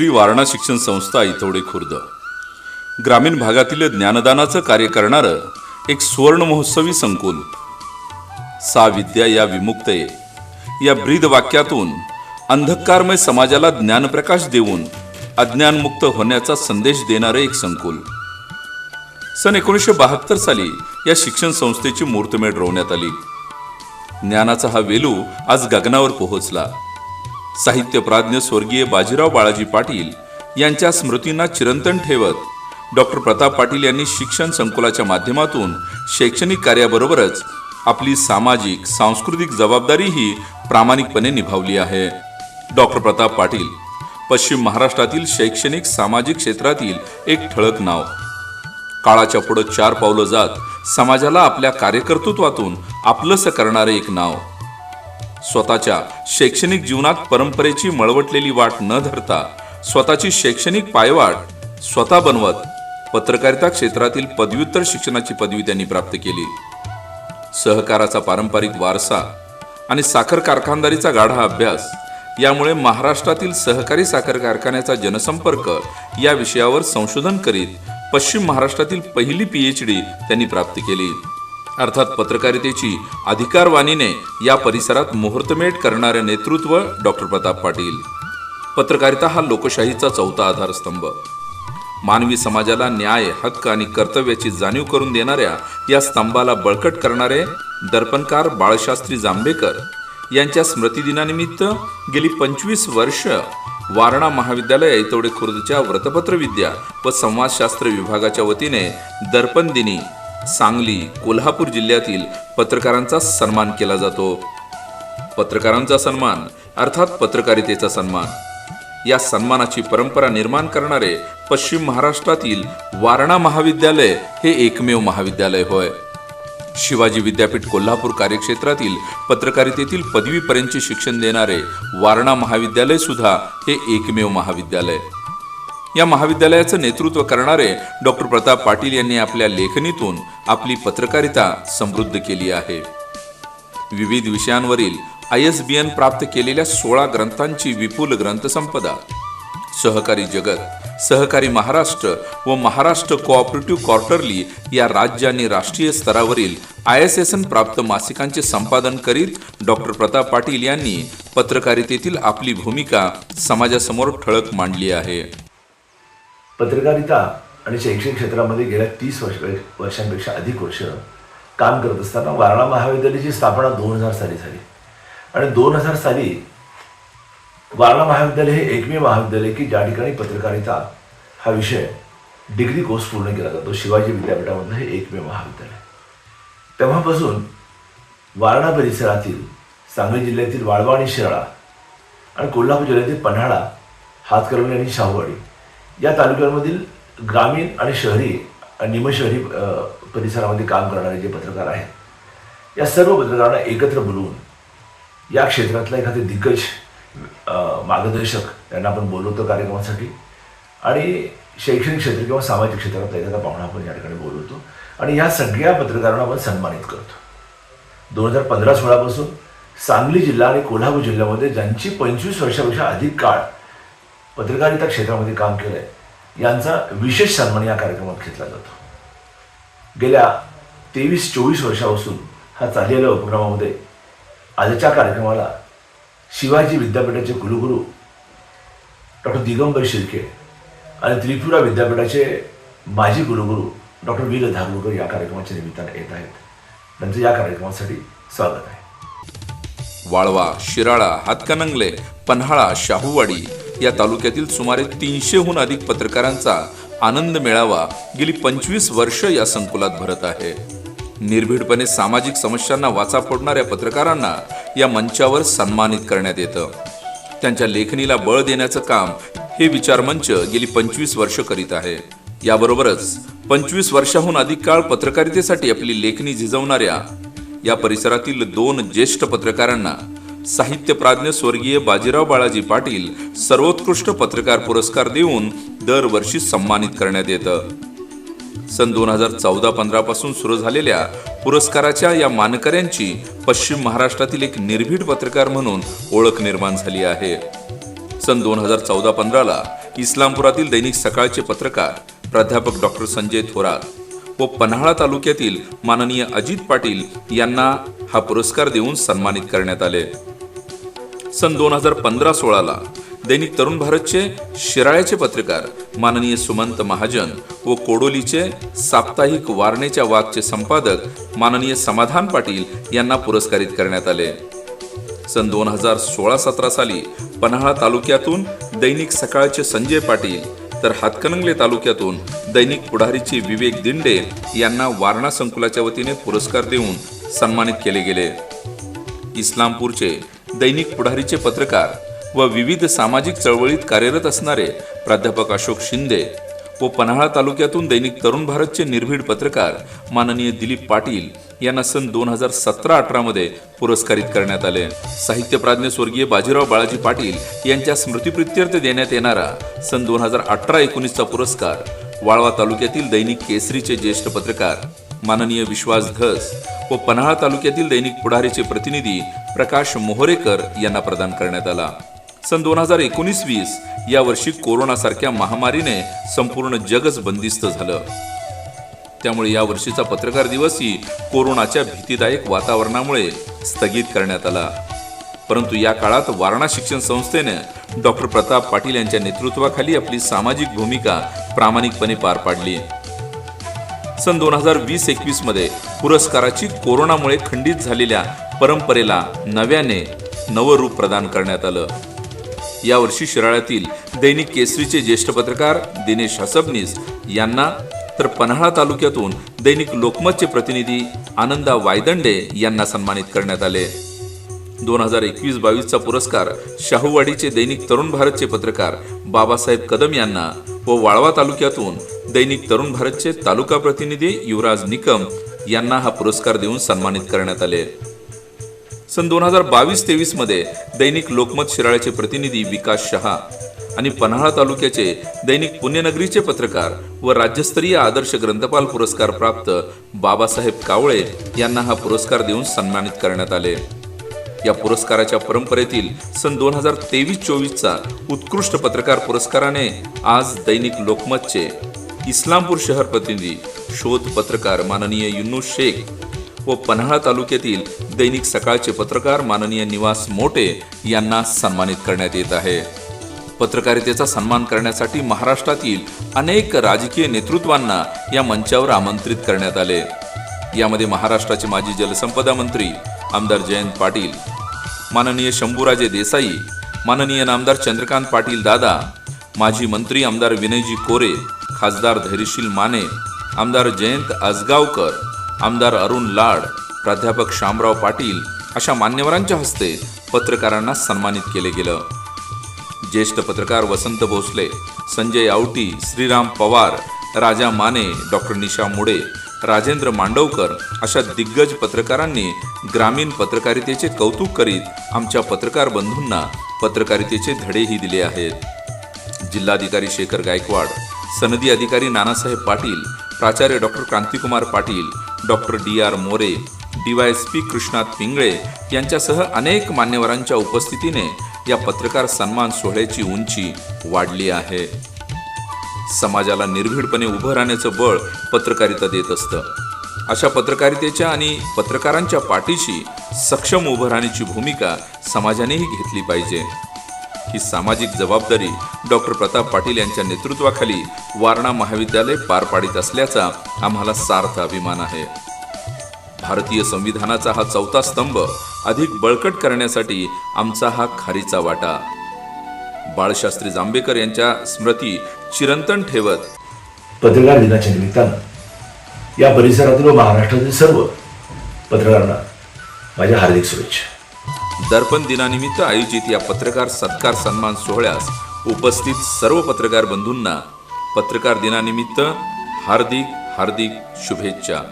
श्री वारणा शिक्षण संस्था इथवडे खुर्द. ग्रामीण भागातील ज्ञानदानाचं कार्य करणारं एक सुवर्ण महोत्सवी संकुल. सा विद्या या विमुक्तये. या ब्रीद वाक्यातून अंधकारमय समाजाला ज्ञानप्रकाश देऊन अज्ञानमुक्त होण्याचा संदेश देणारे एक संकुल. सन एकोणीसशे बहात्तर साली या शिक्षण संस्थेची मूर्तमेढ रोवण्यात आली. ज्ञानाचा हा वेलू आज गगनावर पोहोचला. साहित्यप्राज्ञ स्वर्गीय बाजीराव बाळाजी पाटील यांच्या स्मृतींना चिरंतन ठेवत डॉक्टर प्रताप पाटील यांनी शिक्षण संकुलाच्या माध्यमातून शैक्षणिक कार्याबरोबरच आपली सामाजिक सांस्कृतिक जबाबदारीही प्रामाणिकपणे निभावली आहे. डॉक्टर प्रताप पाटील पश्चिम महाराष्ट्रातील शैक्षणिक सामाजिक क्षेत्रातील एक ठळक नाव. काळाच्या पुढं चार पावलं जात समाजाला आपल्या कार्यकर्तृत्वातून आपलंसं करणारे एक नाव. स्वतःच्या शैक्षणिक जीवनात परंपरेची मळवटलेली वाट न धरता स्वतःची शैक्षणिक पायवाट स्वतः बनवत पत्रकारिता क्षेत्रातील पदव्युत्तर शिक्षणाची पदवी त्यांनी प्राप्त केली. सहकाराचा पारंपरिक वारसा आणि साखर कारखानदारीचा गाढा अभ्यास यामुळे महाराष्ट्रातील सहकारी साखर कारखान्याचा जनसंपर्क या विषयावर संशोधन करीत पश्चिम महाराष्ट्रातील पहिली पीएच डी त्यांनी प्राप्त केली. अर्थात पत्रकारितेची अधिकारवाणीने या परिसरात मुहूर्तमेढ करणारे नेतृत्व डॉक्टर प्रताप पाटील. पत्रकारिता हा लोकशाहीचा चौथा आधारस्तंभ. मानवी समाजाला न्याय हक्क आणि कर्तव्याची जाणीव करून देणाऱ्या या स्तंभाला बळकट करणारे दर्पणकार बाळशास्त्री जांभेकर यांच्या स्मृतिदिनानिमित्त गेली पंचवीस वर्ष वारणा महाविद्यालय ऐतवडे खुर्दच्या व्रतपत्र विद्या व संवादशास्त्र विभागाच्या वतीने दर्पण दिनी सांगली कोल्हापूर जिल्ह्यातील पत्रकारांचा सन्मान केला जातो. पत्रकारांचा सन्मान अर्थात पत्रकारितेचा सन्मान. या सन्मानाची परंपरा निर्माण करणारे पश्चिम महाराष्ट्रातील वारणा महाविद्यालय हे एकमेव महाविद्यालय होय. शिवाजी विद्यापीठ कोल्हापूर कार्यक्षेत्रातील पत्रकारितेतील पदवीपर्यंतचे शिक्षण देणारे वारणा महाविद्यालय सुद्धा हे एकमेव महाविद्यालय. या महाविद्यालयाचं नेतृत्व करणारे डॉक्टर प्रताप पाटील यांनी आपल्या लेखणीतून आपली पत्रकारिता समृद्ध केली आहे. विविध विषयांवरील आय एस बी एन प्राप्त केलेल्या सोळा ग्रंथांची विपुल ग्रंथसंपदा सहकारी जगत सहकारी महाराष्ट्र व महाराष्ट्र कोऑपरेटिव्ह क्वार्टरली या राज्य आणि राष्ट्रीय स्तरावरील आय एस एस एन प्राप्त मासिकांचे संपादन करीत डॉक्टर प्रताप पाटील यांनी पत्रकारितेतील आपली भूमिका समाजासमोर ठळक मांडली आहे. पत्रकारिता आणि शैक्षणिक क्षेत्रामध्ये गेल्या तीस वर्ष वर्षांपेक्षा अधिक वर्ष काम करत असताना वारणा महाविद्यालयाची स्थापना दोन हजार साली झाली. आणि दोन हजार साली वारणा महाविद्यालय हे एकमेव महाविद्यालय की ज्या ठिकाणी पत्रकारिता हा विषय डिग्री कोर्स पूर्ण केला जातो. शिवाजी विद्यापीठामधलं हे एकमेव महाविद्यालय. तेव्हापासून वारणा परिसरातील सांगली जिल्ह्यातील वाळवा आणि शिराळा आणि कोल्हापूर जिल्ह्यातील पन्हाळा हातकर्णी आणि शाहूवाडी या तालुक्यांमधील ग्रामीण आणि शहरी आणि निमशहरी परिसरामध्ये काम करणारे जे पत्रकार आहेत या सर्व पत्रकारांना एकत्र बोलवून या क्षेत्रातला एखादे दिग्गज मार्गदर्शक यांना आपण बोलवतो कार्यक्रमासाठी आणि शैक्षणिक क्षेत्र किंवा सामाजिक क्षेत्रातला एखादा पाहुणा आपण या ठिकाणी बोलवतो आणि ह्या सगळ्या पत्रकारांना आपण सन्मानित करतो. दोन हजार पंधरा सोळापासून सांगली जिल्हा आणि कोल्हापूर जिल्ह्यामध्ये ज्यांची पंचवीस वर्षापेक्षा अधिक काळ पत्रकारिता क्षेत्रामध्ये काम केलं आहे यांचा विशेष सन्मान या कार्यक्रमात घेतला जातो. गेल्या तेवीस चोवीस वर्षापासून हा चाललेल्या उपक्रमामध्ये आजच्या कार्यक्रमाला शिवाजी विद्यापीठाचे कुलगुरू डॉक्टर दिगंबर शिर्के आणि त्रिपुरा विद्यापीठाचे माजी कुलगुरू डॉक्टर वीर धागलुकर या कार्यक्रमाच्या निमित्ताने येत आहेत. त्यांचं या कार्यक्रमासाठी स्वागत आहे. वाळवा शिराळा हातकणंगले पन्हाळा शाहूवाडी या तालुक्यातील सुमारे तीनशेहून अधिक पत्रकारांचा आनंद मेळावा गेली पंचवीस वर्ष या संकुलात भरत आहे. निर्भीडपणे सामाजिक समस्यांना वाचा फोडणाऱ्या पत्रकारांना या मंचावर सन्मानित करण्यात येतं. त्यांच्या लेखणीला बळ देण्याचं काम हे विचारमंच गेली पंचवीस वर्ष करीत आहे. याबरोबरच पंचवीस वर्षाहून अधिक काळ पत्रकारितेसाठी आपली लेखणी झिजवणाऱ्या या परिसरातील दोन ज्येष्ठ पत्रकारांना साहित्यप्राज्ञ स्वर्गीय बाजीराव बाळाजी पाटील सर्वोत्कृष्ट पत्रकार पुरस्कार देऊन दरवर्षी सन्मानित करण्यात येतं. सन दोन हजार चौदा पंधरा पासून सुरू झालेल्या पुरस्काराच्या या मानकऱ्यांची पश्चिम महाराष्ट्रातील एक निर्भीड पत्रकार म्हणून ओळख निर्माण झाली आहे. सन दोन हजार चौदा पंधराला इस्लामपुरातील दैनिक सकाळचे पत्रकार प्राध्यापक डॉक्टर संजय थोरात व पन्हाळा तालुक्यातील माननीय अजित पाटील यांना हा पुरस्कार देऊन सन्मानित करण्यात आले. सन दोन हजार पंधरा सोळाला दैनिक तरुण भारतचे शिराळ्याचे पत्रकार माननीय सुमंत महाजन व कोडोलीचे साप्ताहिक वारणेच्या वाघचे संपादक माननीय समाधान पाटील यांना पुरस्कारित करण्यात आले. सन दोन हजार सोळा सतरा साली पन्हाळा तालुक्यातून दैनिक सकाळचे संजय पाटील तर हातकणंगले तालुक्यातून दैनिक पुढारीचे विवेक दिंडे यांना वारणा संकुलाच्या वतीने पुरस्कार देऊन सन्मानित केले गेले. इस्लामपूरचे दैनिक पुढारीचे पत्रकार व विविध सामाजिक चळवळीत कार्यरत असणारे प्राध्यापक अशोक शिंदे व पन्हाळा तालुक्यातून दैनिक तरुण भारतचे निर्भीड पत्रकार माननीय दिलीप पाटील यांना सन दोन हजार सतरा अठरामध्ये पुरस्कारित करण्यात आले. साहित्यप्राज्ञ स्वर्गीय बाजीराव बाळाजी पाटील यांच्या स्मृतिप्रित्यर्थ देण्यात येणारा सन दोन हजार अठरा एकोणीसचा पुरस्कार वाळवा तालुक्यातील दैनिक केसरीचे ज्येष्ठ पत्रकार माननीय विश्वास धस व पन्हाळा तालुक्यातील दैनिक पुढारीचे प्रतिनिधी प्रकाश मोहरेकर यांना प्रदान करण्यात आला. सन दोन हजार एकोणीस वीस या वर्षी कोरोनासारख्या महामारीने संपूर्ण जगच बंदिस्त झालं. त्यामुळे या वर्षीचा पत्रकार दिवसही कोरोनाच्या भीतीदायक वातावरणामुळे स्थगित करण्यात आला. परंतु या काळात वारणा शिक्षण संस्थेने डॉक्टर प्रताप पाटील यांच्या नेतृत्वाखाली आपली सामाजिक भूमिका प्रामाणिकपणे पार पाडली. सन दोन हजार वीस एकवीसमध्ये पुरस्काराची कोरोनामुळे खंडित झालेल्या परंपरेला नव्याने नवं रूप प्रदान करण्यात आलं. यावर्षी शिराळ्यातील दैनिक केसरीचे ज्येष्ठ पत्रकार दिनेश हसबनीस यांना तर पन्हाळा तालुक्यातून दैनिक लोकमतचे प्रतिनिधी आनंदा वायदंडे यांना सन्मानित करण्यात आले. दोन हजार एकवीस बावीसचा पुरस्कार शाहूवाडीचे दैनिक तरुण भारतचे पत्रकार बाबासाहेब कदम यांना व वाळवा तालुक्यातून दैनिक तरुण भारतचे तालुका प्रतिनिधी युवराज निकम यांना हा पुरस्कार देऊन सन्मानित करण्यात आले. सन दोन हजार बावीस तेवीसमध्ये दैनिक लोकमत शिराळ्याचे प्रतिनिधी विकास शहा आणि पन्हाळा तालुक्याचे दैनिक पुण्यनगरीचे पत्रकार व राज्यस्तरीय आदर्श ग्रंथपाल पुरस्कार प्राप्त बाबासाहेब कावळे यांना हा पुरस्कार देऊन सन्मानित करण्यात आले. या पुरस्काराच्या परंपरेतील सन दोन हजार तेवीस चोवीसचा उत्कृष्ट पत्रकार पुरस्काराने आज दैनिक लोकमतचे इस्लामपूर शहर प्रतिनिधी शोध पत्रकार माननीय युन्नू शेख व पन्हाळा तालुक्यातील दैनिक सकाळचे पत्रकार माननीय निवास मोटे यांना सन्मानित करण्यात येत आहे. पत्रकारितेचा सन्मान करण्यासाठी महाराष्ट्रातील अनेक राजकीय नेतृत्वांना या मंचावर आमंत्रित करण्यात आले. यामध्ये महाराष्ट्राचे माजी जलसंपदा मंत्री आमदार जयंत पाटील माननीय शंभूराजे देसाई माननीय नामदार चंद्रकांत पाटील दादा माजी मंत्री आमदार विनयजी कोरे खासदार धैर्यशील माने आमदार जयंत आजगावकर आमदार अरुण लाड प्राध्यापक शामराव पाटील अशा मान्यवरांच्या हस्ते पत्रकारांना सन्मानित केले गेलं. ज्येष्ठ पत्रकार वसंत भोसले संजय आवटी श्रीराम पवार राजा माने डॉक्टर निशा मुडे राजेंद्र मांडवकर अशा दिग्गज पत्रकारांनी ग्रामीण पत्रकारितेचे कौतुक करीत आमच्या पत्रकार बंधूंना पत्रकारितेचे धडेही दिले आहेत. जिल्हाधिकारी शेखर गायकवाड सनदी अधिकारी नानासाहेब पाटील प्राचार्य doctor Krantikumar Patil doctor D R More D Y S P Krishnat Pingale यांच्यासह अनेक मान्यवरांच्या उपस्थितीने या पत्रकार सन्मान सोहळ्याची उंची वाढली आहे. समाजाला निर्भीडपणे उभं राहण्याचं बळ पत्रकारिता देत असतं. अशा पत्रकारितेच्या आणि पत्रकारांच्या पाठीशी सक्षम उभं राहण्याची भूमिका समाजानेही घेतली पाहिजे. ही सामाजिक जबाबदारी डॉक्टर प्रताप पाटील यांच्या नेतृत्वाखाली वारणा महाविद्यालय पार पाडित असल्याचा आम्हाला सार्थ अभिमान आहे. भारतीय संविधानाचा हा चौथा स्तंभ अधिक बळकट करण्यासाठी आमचा हा खारीचा वाटा. बाळशास्त्री जांभेकर यांच्या स्मृती चिरंतन ठेवत पत्रकार दिनाच्या निमित्तानं या परिसरातील महाराष्ट्रातील सर्व पत्रकारांना माझ्या हार्दिक शुभेच्छा. दर्पण दिनानिमित्त आयोजित या पत्रकार सत्कार सन्मान सोहळ्यास उपस्थित सर्व पत्रकार बंधूंना पत्रकार दिनानिमित्त हार्दिक हार्दिक शुभेच्छा.